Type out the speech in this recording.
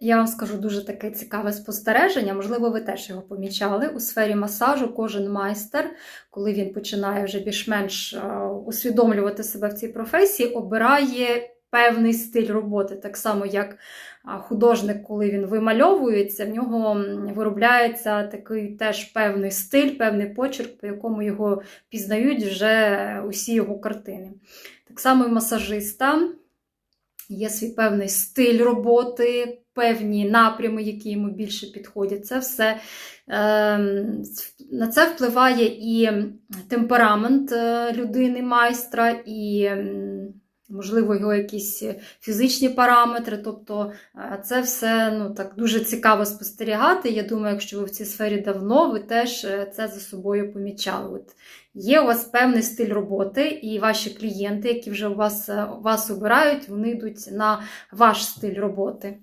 я вам скажу дуже таке цікаве спостереження. Можливо, ви теж його помічали. У сфері масажу кожен майстер, коли він починає вже більш-менш е, усвідомлювати себе в цій професії, обирає певний стиль роботи. Так само, як художник, коли він вимальовується, в нього виробляється такий теж певний стиль, певний почерк, по якому його пізнають вже усі його картини. Так само і масажиста. Є свій певний стиль роботи, певні напрями, які йому більше підходять. Це все ем, на це впливає і темперамент е, людини, майстра, і, можливо, його якісь фізичні параметри. Тобто е, це все ну, так, дуже цікаво спостерігати. Я думаю, якщо ви в цій сфері давно, ви теж е, це за собою помічали. От Є у вас певний стиль роботи, і ваші клієнти, які вже у вас, е, вас обирають, вони йдуть на ваш стиль роботи.